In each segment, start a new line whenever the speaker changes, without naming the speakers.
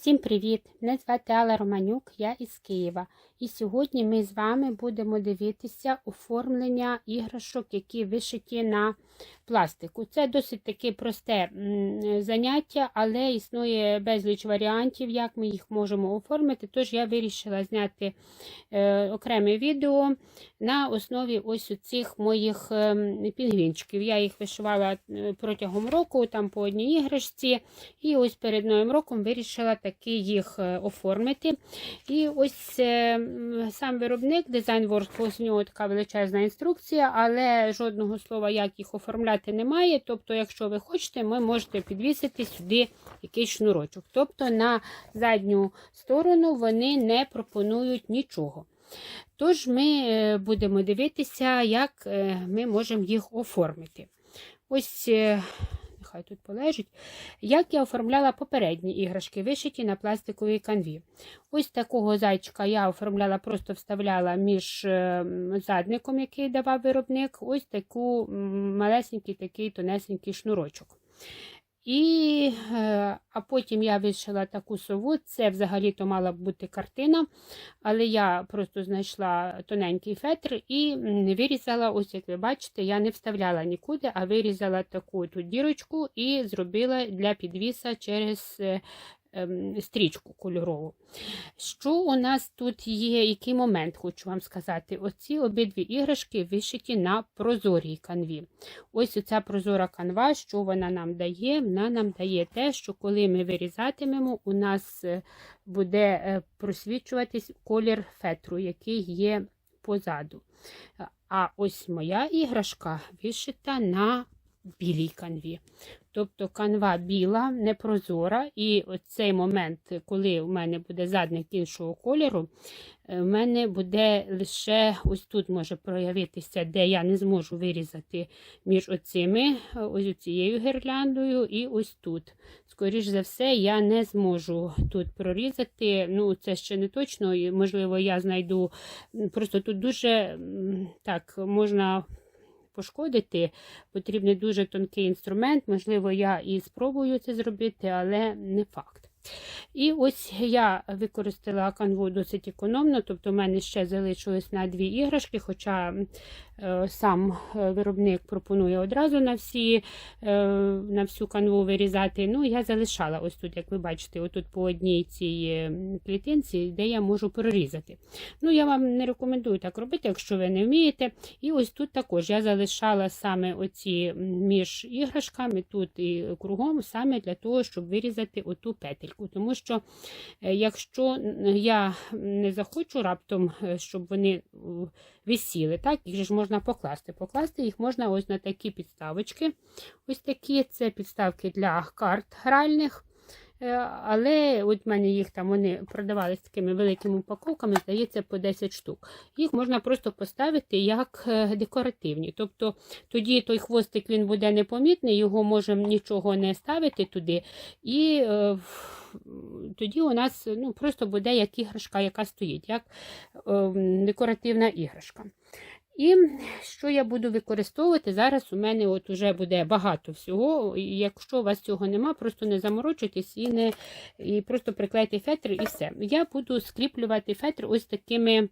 Всім привіт! Мене звати Алла Романюк, я із Києва. І сьогодні ми з вами будемо дивитися оформлення іграшок, які вишиті на пластику. Це досить таке просте заняття, але існує безліч варіантів, як ми їх можемо оформити. Тож я вирішила зняти е, окреме відео на основі ось цих моїх е, пінгвінчиків. Я їх вишивала е, протягом року, там по одній іграшці. І ось перед новим роком вирішила таки їх оформити. І ось сам виробник Designworks, ось у нього така величезна інструкція, але жодного слова, як їх оформляти, немає. Тобто, якщо ви хочете, ви можете підвісити сюди якийсь шнурочок. Тобто на задню сторону вони не пропонують нічого. Тож ми е, будемо дивитися, як е, ми можемо їх оформити. Ось, нехай тут полежить, як я оформляла попередні іграшки, вишиті на пластиковій канві. Ось такого зайчика я оформляла, просто вставляла між е, задником, який давав виробник, ось таку малесенький такий тонесенький шнурочок. І, е, а потім я вишила таку сову. Це взагалі-то мала б бути картина, але я просто знайшла тоненький фетр і вирізала, ось як ви бачите, я не вставляла нікуди, а вирізала таку тут дірочку і зробила для підвіса через е, стрічку кольорову. Що у нас тут є, який момент, хочу вам сказати. Оці обидві іграшки вишиті на прозорій канві. Ось оця прозора канва, що вона нам дає? Вона нам дає те, що коли ми вирізатимемо, у нас е, буде е, просвічуватись колір фетру, який є позаду. А ось моя іграшка вишита на білій канві. Тобто канва біла, непрозора, і цей момент, коли у мене буде задник іншого кольору, е, в мене буде лише ось тут може проявитися, де я не зможу вирізати між оцими, ось цією гірляндою і ось тут. Скоріш за все, я не зможу тут прорізати. Ну, це ще не точно, можливо, я знайду. Просто тут дуже так можна пошкодити. Потрібний дуже тонкий інструмент. Можливо, я і спробую це зробити, але не факт. І ось я використала канву досить економно, тобто в мене ще залишилось на дві іграшки, хоча сам е, виробник пропонує одразу на всі, е, на всю канву вирізати. Ну, я залишала ось тут, як ви бачите, отут по одній цій е, клітинці, де я можу прорізати. Ну, я вам не рекомендую так робити, якщо ви не вмієте. І ось тут також я залишала саме оці між іграшками, тут і кругом, саме для того, щоб вирізати оту петельку. Тому що, е, якщо я не захочу раптом, е, щоб вони е, висіли, так, їх ж можна покласти. Покласти їх можна ось на такі підставочки. Ось такі це підставки для карт гральних. Е, Але от в мене їх там вони продавалися такими великими упаковками, здається, по 10 штук. Їх можна просто поставити як е, декоративні. Тобто тоді той хвостик він буде непомітний, його можемо нічого не ставити туди. І е, тоді у нас ну, просто буде як іграшка, яка стоїть, як е, декоративна іграшка. І що я буду використовувати? Зараз у мене от уже буде багато всього. Якщо у вас цього нема, просто не заморочуйтесь і не і просто приклейте фетр і все. Я буду скріплювати фетр ось такими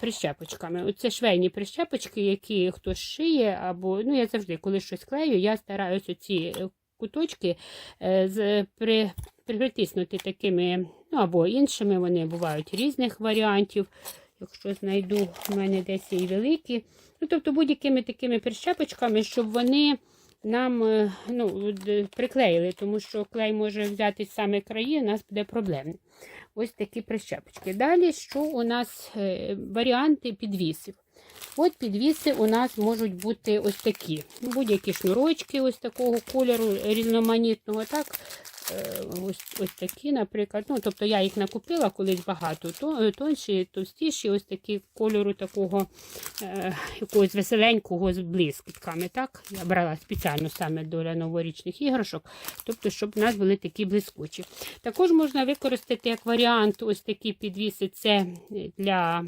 прищепочками. Оце швейні прищепочки, які хтось шиє, або ну я завжди, коли щось клею, я стараюсь оці е, куточки е, з при, притиснути такими, ну або іншими, вони бувають різних варіантів. Якщо знайду в мене десь і великі. Ну, тобто будь-якими такими прищепочками, щоб вони нам е, ну, приклеїли, тому що клей може взяти з саме краї, у нас буде проблемне. Ось такі прищепочки. Далі, що у нас е, варіанти підвісів. От підвіси у нас можуть бути ось такі. Будь-які шнурочки ось такого кольору різноманітного. так. Е, Ось, ось такі, наприклад. Ну, тобто я їх накупила колись багато, то, тонші, товстіші, ось такі кольору такого е, якогось веселенького з блискітками. Так? Я брала спеціально саме для новорічних іграшок, тобто, щоб у нас були такі блискучі. Також можна використати як варіант ось такі підвіси, це для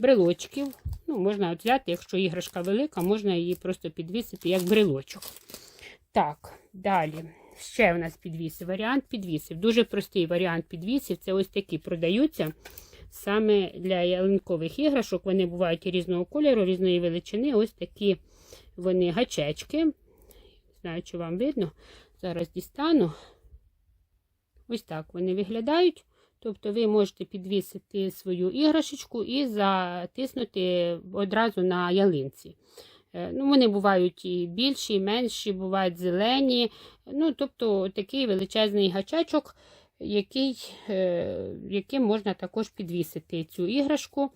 брелочків. Ну, Можна от взяти, якщо іграшка велика, можна її просто підвісити як брелочок. Так, далі. ще у нас підвісив. Варіант підвісив. Дуже простий варіант підвісів. Це ось такі продаються. Саме для ялинкових іграшок вони бувають різного кольору, різної величини. Ось такі вони гачечки. Знаю, чи вам видно. Зараз дістану. Ось так вони виглядають. Тобто ви можете підвісити свою іграшечку і затиснути одразу на ялинці. Е, Ну, Вони бувають і більші, і менші, бувають зелені. Ну, Тобто такий величезний гачечок, який, е, яким можна також підвісити цю іграшку.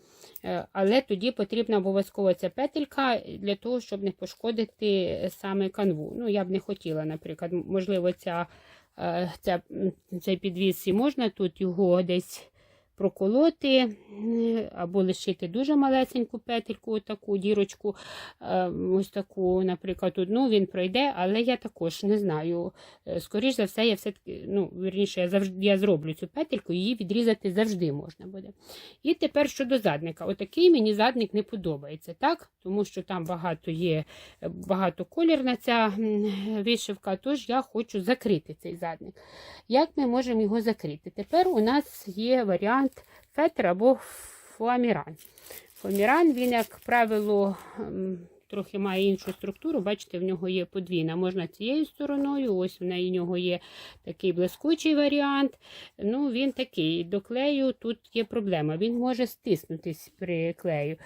Е, Але тоді потрібна обов'язково ця петелька для того, щоб не пошкодити саме канву. Ну, Я б не хотіла, наприклад, можливо, ця, ця, цей підвіс і можна тут його десь проколоти е, або лишити дуже малесеньку петельку, таку дірочку, е, ось таку, наприклад, одну він пройде, але я також не знаю. Е, Скоріш за все, я все-таки, ну, вірніше, я завжди я зроблю цю петельку, її відрізати завжди можна буде. І тепер щодо задника. Отакий мені задник не подобається, так? Тому що там багато є, багатоколірна ця вишивка, тож я хочу закрити цей задник. Як ми можемо його закрити? Тепер у нас є варіант фетр або фуаміран. Фуаміран, він, як правило, трохи має іншу структуру. Бачите, в нього є подвійна. Можна цією стороною, ось в нього є такий блискучий варіант. Ну, Він такий. До клею тут є проблема. Він може стиснутись при клею.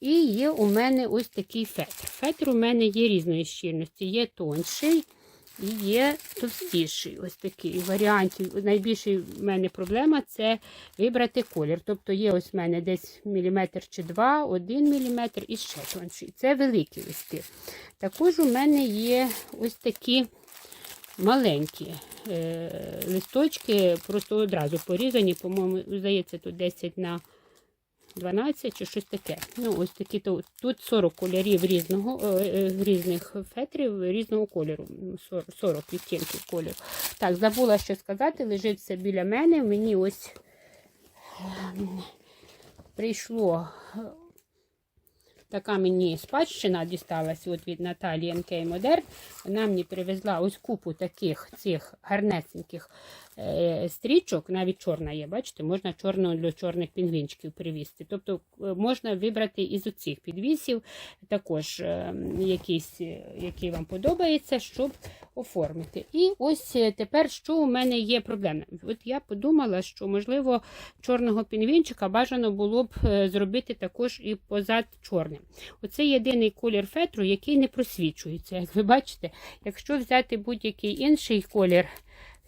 І є у мене ось такий фетр. Фетр у мене є різної щільності. Є тонший і є товстіший. Ось такий варіантів. Найбільша в мене проблема це вибрати колір. Тобто є ось в мене десь міліметр чи два, один міліметр і ще тонший. Це великі листи. Також у мене є ось такі маленькі е, листочки, просто одразу порізані, по-моєму, здається, тут 10 на 12 чи щось таке. Ну, ось такі то тут 40 кольорів різного, е, е, різних фетрів різного кольору. 40, 40 відтінків кольору. Так, забула що сказати, лежить все біля мене. Мені ось ем, прийшло е, така мені спадщина дісталася от від Наталії НК Модерн. Вона мені привезла ось купу таких цих гарнесеньких е, стрічок, навіть чорна є, бачите, можна чорну для чорних пінгвінчиків привізти. Тобто е, можна вибрати із оцих підвісів також е, якийсь, е, який вам подобається, щоб оформити. І ось е, тепер, що у мене є проблема. От я подумала, що, можливо, чорного пінгвінчика бажано було б е, зробити також і позад чорним. Оце єдиний колір фетру, який не просвічується. Як ви бачите, якщо взяти будь-який інший колір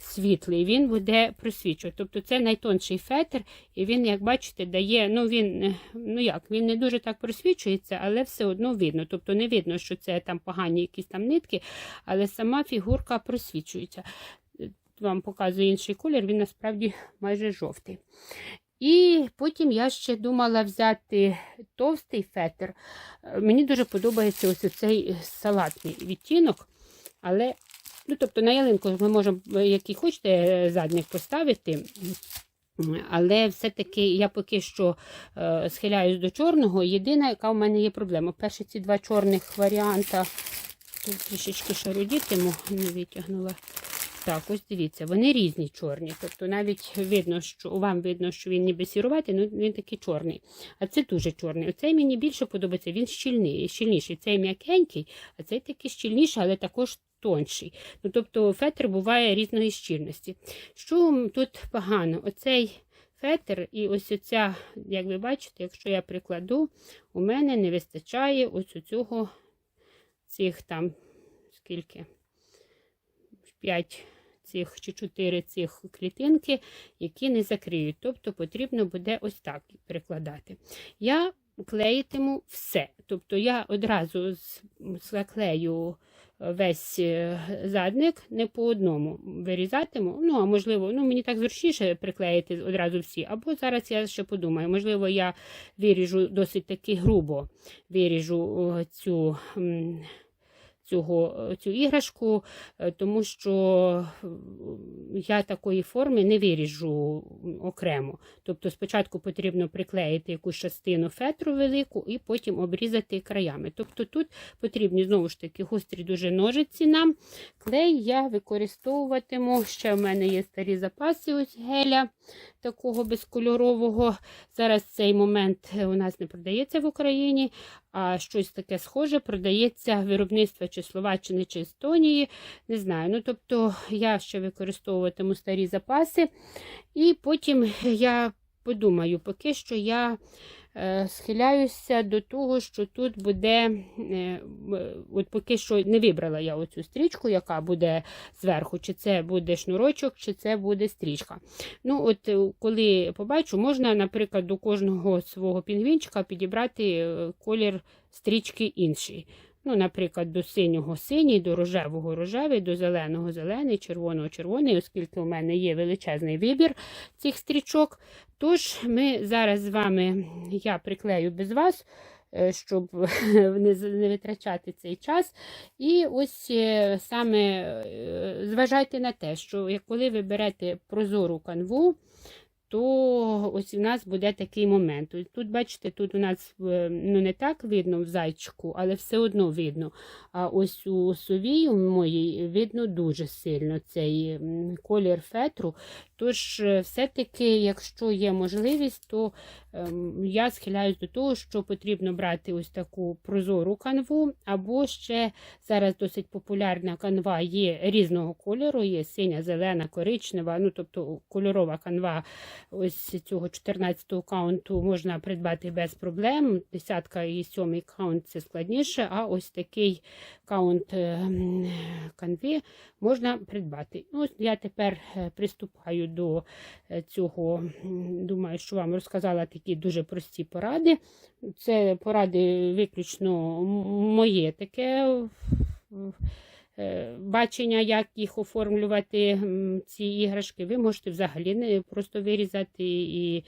світлий, він буде просвічувати. Тобто це найтонший фетр, і він, як бачите, дає, ну він ну як, він не дуже так просвічується, але все одно видно. Тобто не видно, що це там погані якісь там нитки, але сама фігурка просвічується. Вам показую інший колір, він насправді майже жовтий. І потім я ще думала взяти товстий фетр. Мені дуже подобається ось цей салатний відтінок. Але, ну, тобто на ялинку ми можемо, е, який хочете, задніх поставити. Але все-таки я поки що е, схиляюсь до чорного. Єдина, яка в мене є проблема. Перші ці два чорних варіанта, тут трішечки шарудітиму, не витягнула. Так, ось дивіться, вони різні чорні. Тобто навіть видно, що вам видно, що він ніби сіруватий, але він такий чорний. А це дуже чорний. Оцей мені більше подобається, він щільний, щільніший. Цей м'якенький, а цей такий щільніший, але також тонший. Ну, тобто фетр буває різної щільності. Що тут погано? Оцей фетр і ось оця, як ви бачите, якщо я прикладу, у мене не вистачає ось цього цих там скільки. 5 цих чи 4 цих клітинки, які не закриють. Тобто потрібно буде ось так прикладати. Я клеїтиму все. Тобто я одразу заклею весь е, задник, не по одному вирізатиму. Ну, а можливо, ну мені так зручніше приклеїти одразу всі. Або зараз я ще подумаю, можливо, я виріжу досить таки грубо виріжу цю. Цього, е, цю іграшку, е, тому що я такої форми не виріжу окремо. Тобто спочатку потрібно приклеїти якусь частину фетру велику і потім обрізати краями. Тобто тут потрібні знову ж таки гострі дуже ножиці нам. Клей я використовуватиму. Ще в мене є старі запаси ось геля такого безкольорового. Зараз цей момент у нас не продається в Україні, щось таке схоже продається виробництва чи Словаччини, чи Естонії. Не знаю. Ну, тобто я ще використовуватиму старі запаси. І потім я подумаю, поки що я схиляюся до того, що тут буде, е, от поки що не вибрала я оцю стрічку, яка буде зверху, чи це буде шнурочок, чи це буде стрічка. Ну, от е, коли побачу, можна, наприклад, до кожного свого пінгвінчика підібрати е, колір стрічки інший. Ну, наприклад, до синього синій, до рожевого рожевий, до зеленого зелений, червоного червоний, оскільки у мене є величезний вибір цих стрічок. Тож ми зараз з вами, я приклею без вас, е, щоб не витрачати цей час. І ось е, саме е, зважайте на те, що коли ви берете прозору канву, то ось у нас буде такий момент. Тут, бачите, тут у нас е, ну, не так видно в зайчику, але все одно видно. А ось у сові моїй видно дуже сильно цей колір фетру. Тож, е, все-таки, якщо є можливість, то ем, я схиляюсь до того, що потрібно брати ось таку прозору канву, або ще зараз досить популярна канва є різного кольору, є синя, зелена, коричнева, ну тобто кольорова канва ось цього 14-го каунту можна придбати без проблем. Десятка і сьомий каунт це складніше, а ось такий каунт е, м, канви можна придбати. Ну, ось я тепер е, приступаю до е, цього. Думаю, що вам розказала такі дуже прості поради. Це поради виключно моє таке бачення, як їх оформлювати, ці іграшки. Ви можете взагалі не просто вирізати і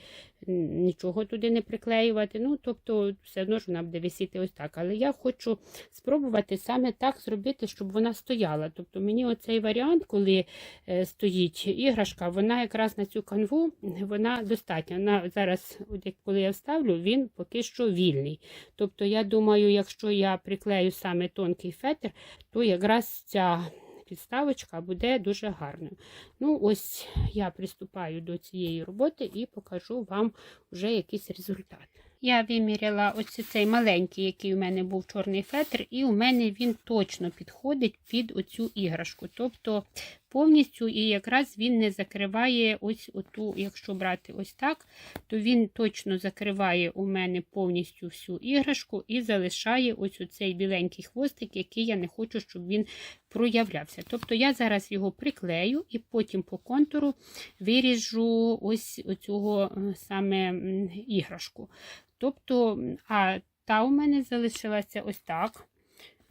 нічого туди не приклеювати. Ну, тобто, все одно ж вона буде висіти ось так. Але я хочу спробувати саме так зробити, щоб вона стояла. Тобто мені оцей варіант, коли е, стоїть іграшка, вона якраз на цю канву вона достатня. Вона зараз, от коли я вставлю, він поки що вільний. Тобто, я думаю, якщо я приклею саме тонкий фетр, то якраз ця підставочка буде дуже гарною. Ну, ось я приступаю до цієї роботи і покажу вам вже якийсь результат. Я виміряла ось цей маленький, який у мене був чорний фетр, і у мене він точно підходить під оцю іграшку. Тобто повністю і якраз він не закриває ось оту, якщо брати ось так, то він точно закриває у мене повністю всю іграшку і залишає ось оцей біленький хвостик, який я не хочу, щоб він проявлявся. Тобто я зараз його приклею і потім по контуру виріжу ось оцього е, саме іграшку. Тобто, а та у мене залишилася ось так.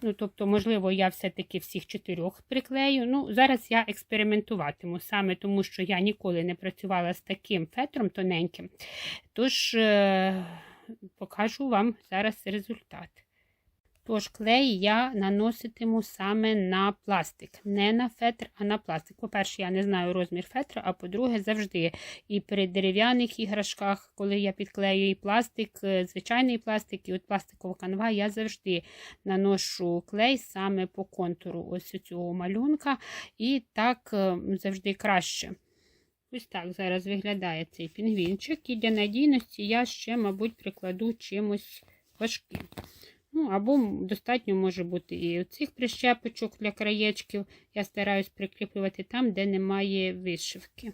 Ну, тобто, можливо, я все-таки всіх чотирьох приклею. Ну, зараз я експериментуватиму, саме тому що я ніколи не працювала з таким фетром тоненьким. Тож, е, покажу вам зараз результат. Тож, клей я наноситиму саме на пластик, не на фетр, а на пластик. По-перше, я не знаю розмір фетра, а по-друге, завжди. І при дерев'яних іграшках, коли я підклею і пластик, е, звичайний пластик, і от пластикова канва, я завжди наношу клей саме по контуру ось цього малюнка. І так е, завжди краще. Ось так зараз виглядає цей пінгвінчик. І для надійності я ще, мабуть, прикладу чимось важким. Ну, або достатньо може бути і оцих прищепочок для краєчків. Я стараюсь прикріплювати там, де немає вишивки.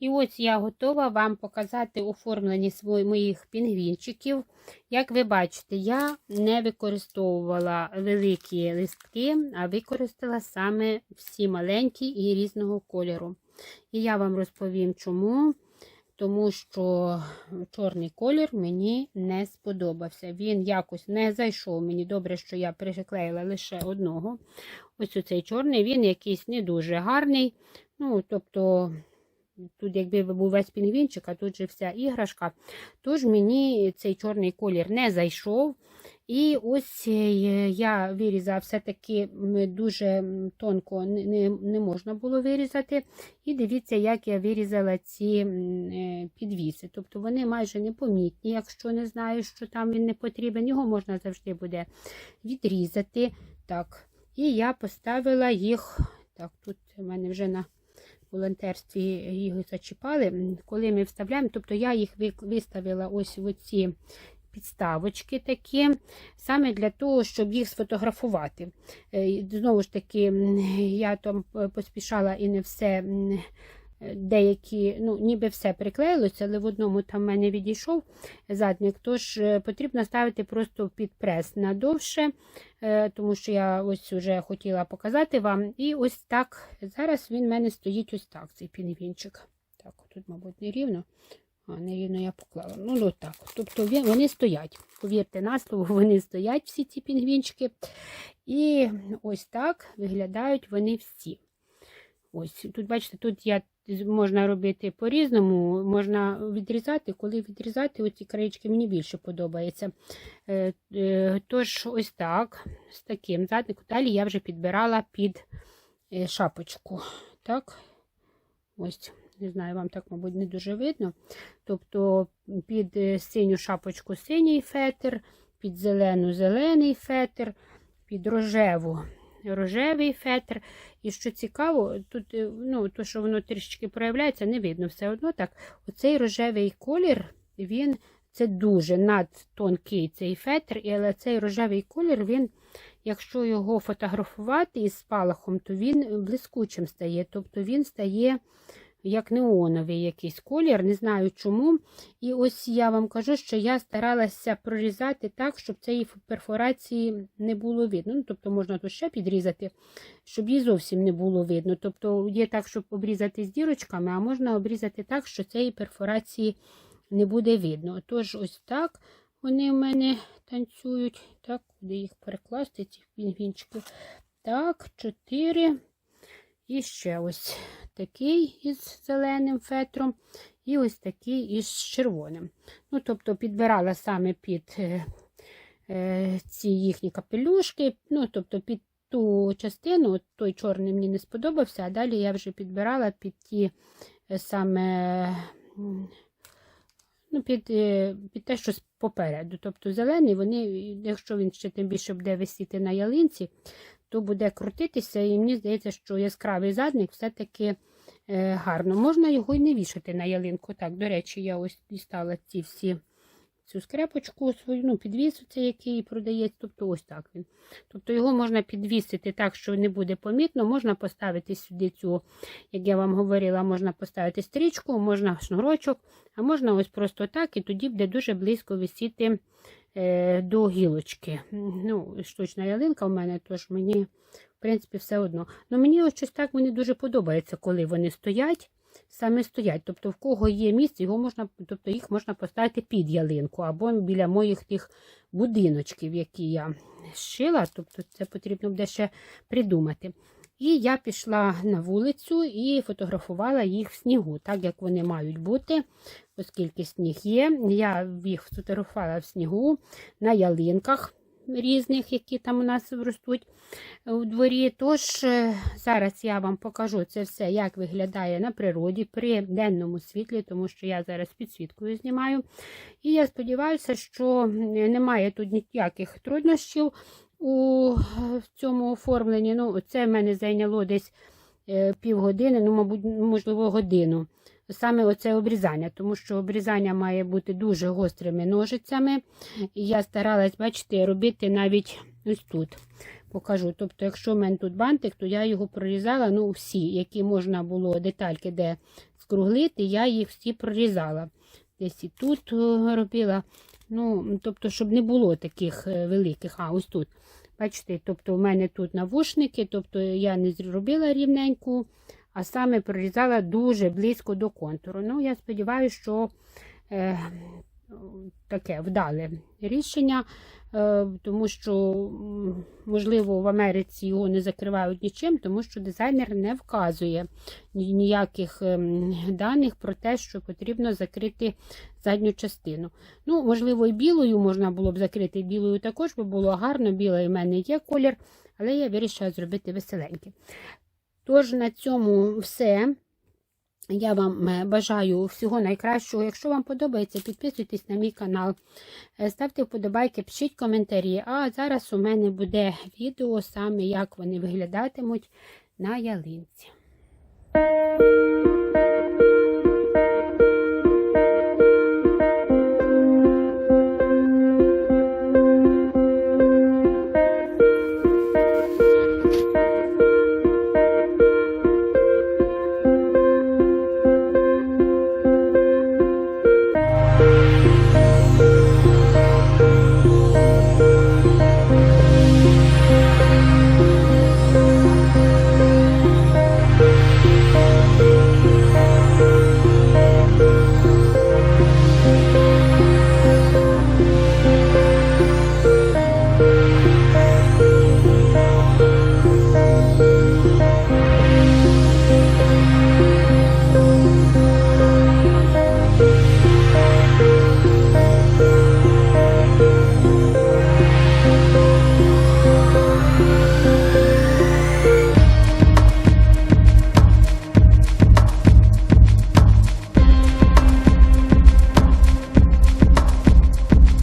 І ось я готова вам показати оформлені моїх пінгвінчиків. Як ви бачите, я не використовувала великі листки, а використала саме всі маленькі і різного кольору. І я вам розповім, чому. Тому що чорний колір мені не сподобався. Він якось не зайшов. Мені добре, що я приклеїла лише одного. Ось оцей чорний, він якийсь не дуже гарний. Ну, тобто, тут якби був весь пінгвінчик, а тут же вся іграшка. Тож мені цей чорний колір не зайшов. І ось е, я вирізала все-таки дуже тонко не, не, можна було вирізати. І дивіться, як я вирізала ці е, підвіси. Тобто вони майже непомітні, якщо не знаю, що там він не потрібен. Його можна завжди буде відрізати. Так. І я поставила їх. Так, тут у мене вже на волонтерстві їх зачіпали. Коли ми вставляємо, тобто я їх виставила ось в ці підставочки такі, саме для того, щоб їх сфотографувати. Е, Знову ж таки, я там поспішала і не все. Деякі, ну, ніби все приклеїлося, але в одному там в мене відійшов задник, тож е, потрібно ставити просто під прес надовше, е, тому що я ось вже хотіла показати вам. І ось так, зараз він в мене стоїть ось так, цей пінгвінчик. Так, тут, мабуть, не рівно. А, нерівно я поклала. Ну, от так. Тобто вони стоять. Повірте на слово, вони стоять, всі ці пінгвінчики. І ось так виглядають вони всі. Ось тут, бачите, тут я можна робити по-різному, можна відрізати. Коли відрізати, оці краєчки мені більше подобається. Е, е, Тож, ось так, з таким задником. Далі я вже підбирала під е, шапочку. Так, ось. Не знаю, вам так, мабуть, не дуже видно. Тобто під синю шапочку синій фетр, під зелену зелений фетр, під рожеву рожевий фетр. І що цікаво, тут, е, ну, то, що воно трішечки проявляється, не видно все одно так. Оцей рожевий колір, він це дуже надтонкий цей фетр, але цей рожевий колір, він, якщо його фотографувати із спалахом, то він блискучим стає. Тобто він стає як неоновий якийсь колір, не знаю чому. І ось я вам кажу, що я старалася прорізати так, щоб цієї перфорації не було видно. Ну, тобто можна тут ще підрізати, щоб її зовсім не було видно. Тобто є так, щоб обрізати з дірочками, а можна обрізати так, що цієї перфорації не буде видно. Тож, ось так вони в мене танцюють. Так, куди їх перекласти, ці пінгвінчики. Так, чотири. І ще ось такий із зеленим фетром, і ось такий із червоним. Ну, тобто підбирала саме під е, е, ці їхні капелюшки, ну, тобто під ту частину, той чорний мені не сподобався, а далі я вже підбирала під ті е, саме. Ну, під, е, під те, що попереду. Тобто зелений, вони, якщо він ще тим більше буде висіти на ялинці, то буде крутитися, і мені здається, що яскравий задник все-таки е, гарно. Можна його і не вішати на ялинку. Так, до речі, я ось дістала ці всі цю скрепочку свою, ну, підвіс оцей, який продається, тобто ось так він. Тобто його можна підвісити так, що не буде помітно, можна поставити сюди цю, як я вам говорила, можна поставити стрічку, можна шнурочок, а можна ось просто так, і тоді буде дуже близько висіти е, до гілочки. Ну, штучна ялинка у мене, тож мені, в принципі, все одно. Ну, мені ось щось так вони дуже подобається, коли вони стоять. Саме стоять. Тобто, в кого є місце, його можна, тобто їх можна поставити під ялинку або біля моїх тих будиночків, які я шила. Тобто, це потрібно буде ще придумати. І я пішла на вулицю і фотографувала їх в снігу, так як вони мають бути, оскільки сніг є. Я їх фотографувала в снігу на ялинках різних, які там у нас ростуть у дворі. Тож е, зараз я вам покажу це все, як виглядає на природі при денному світлі, тому що я зараз підсвіткою знімаю. І я сподіваюся, що немає тут ніяких труднощів у е, цьому оформленні. Ну, Це в мене зайняло десь е, півгодини, ну, мабуть, можливо, годину. Саме оце обрізання, тому що обрізання має бути дуже гострими ножицями. І я старалась, бачите, робити навіть ось тут. Покажу. Тобто, якщо в мене тут бантик, то я його прорізала, ну, всі, які можна було детальки, де скруглити, я їх всі прорізала. Десь і тут е, робила. Ну, тобто, щоб не було таких е, великих. А, ось тут. Бачите, тобто, в мене тут навушники, тобто я не зробила рівненьку, а саме прорізала дуже близько до контуру. Ну, я сподіваюся, що е, таке вдале рішення, е, тому що, можливо, в Америці його не закривають нічим, тому що дизайнер не вказує ніяких ем, даних про те, що потрібно закрити задню частину. Ну, можливо, і білою можна було б закрити, білою також би було гарно. Білий в мене є колір, але я вирішила зробити веселенький. Тож на цьому все. Я вам е, бажаю всього найкращого. Якщо вам подобається, підписуйтесь на мій канал, е, ставте вподобайки, пишіть коментарі. А зараз у мене буде відео саме, як вони виглядатимуть на ялинці.